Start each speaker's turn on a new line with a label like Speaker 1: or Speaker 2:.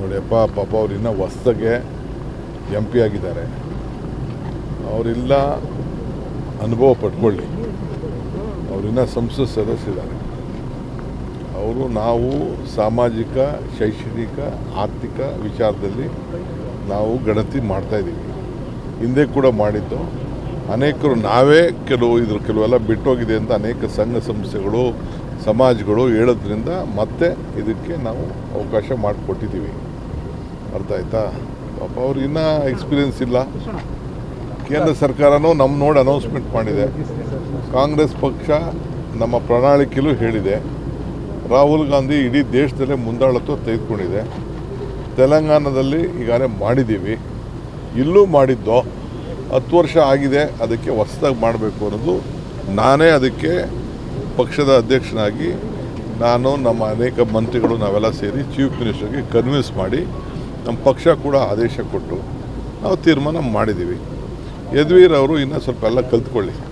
Speaker 1: ನೋಡಿಯಪ್ಪ ಪಾಪ ಅವ್ರು ಇನ್ನೂ ಹೊಸ್ದಾಗೆ ಎಂ ಪಿ ಆಗಿದ್ದಾರೆ. ಅವರಿಲ್ಲ ಅನುಭವ ಪಡ್ಕೊಳ್ಳಿ. ಅವರಿನ್ನ ಸಂಸತ್ ಸದಸ್ಯರಿದ್ದಾರೆ. ಅವರು ನಾವು ಸಾಮಾಜಿಕ, ಶೈಕ್ಷಣಿಕ, ಆರ್ಥಿಕ ವಿಚಾರದಲ್ಲಿ ನಾವು ಗಣತಿ ಮಾಡ್ತಾಯಿದ್ದೀವಿ ಹಿಂದೆ ಕೂಡ ಮಾಡಿದ್ದು. ಅನೇಕರು ನಾವೇ ಕೆಲವು ಇದ್ರ ಕೆಲವೆಲ್ಲ ಬಿಟ್ಟೋಗಿದೆ ಅಂತ ಅನೇಕ ಸಂಘ ಸಂಸ್ಥೆಗಳು, ಸಮಾಜಗಳು ಹೇಳೋದ್ರಿಂದ ಮತ್ತೆ ಇದಕ್ಕೆ ನಾವು ಅವಕಾಶ ಮಾಡಿಕೊಟ್ಟಿದ್ದೀವಿ. ಅರ್ಥ ಆಯ್ತಾ? ಪಾಪ ಅವ್ರಿಗೆ ಇನ್ನೂ ಎಕ್ಸ್ಪೀರಿಯನ್ಸ್ ಇಲ್ಲ. ಕೇಂದ್ರ ಸರ್ಕಾರನೂ ನಮ್ಮ ನೋಡಿ ಅನೌನ್ಸ್ಮೆಂಟ್ ಮಾಡಿದೆ. ಕಾಂಗ್ರೆಸ್ ಪಕ್ಷ ನಮ್ಮ ಪ್ರಣಾಳಿಕೆಯಲ್ಲೂ ಹೇಳಿದೆ. ರಾಹುಲ್ ಗಾಂಧಿ ಇಡೀ ದೇಶದಲ್ಲೇ ಮುಂದಾಳತ್ವ ತೆಗೆದುಕೊಂಡಿದೆ. ತೆಲಂಗಾಣದಲ್ಲಿ ಈಗಾಗಲೇ ಮಾಡಿದ್ದೀವಿ. ಇಲ್ಲೂ ಮಾಡಿದ್ದೋ, ಹತ್ತು ವರ್ಷ ಆಗಿದೆ, ಅದಕ್ಕೆ ಹೊಸದಾಗಿ ಮಾಡಬೇಕು ಅನ್ನೋದು ನಾನೇ ಅದಕ್ಕೆ ಪಕ್ಷದ ಅಧ್ಯಕ್ಷನಾಗಿ ನಾನು, ನಮ್ಮ ಅನೇಕ ಮಂತ್ರಿಗಳು, ನಾವೆಲ್ಲ ಸೇರಿ ಚೀಫ್ ಮಿನಿಸ್ಟರ್ಗೆ ಕನ್ವಿನ್ಸ್ ಮಾಡಿ ನಮ್ಮ ಪಕ್ಷ ಕೂಡ ಆದೇಶ ಕೊಟ್ಟು ನಾವು ತೀರ್ಮಾನ ಮಾಡಿದ್ದೀವಿ. ಯದುವೀರ್ ಅವರು ಇನ್ನೂ ಸ್ವಲ್ಪ ಎಲ್ಲ ಕಲ್ತ್ಕೊಳ್ಳಿ.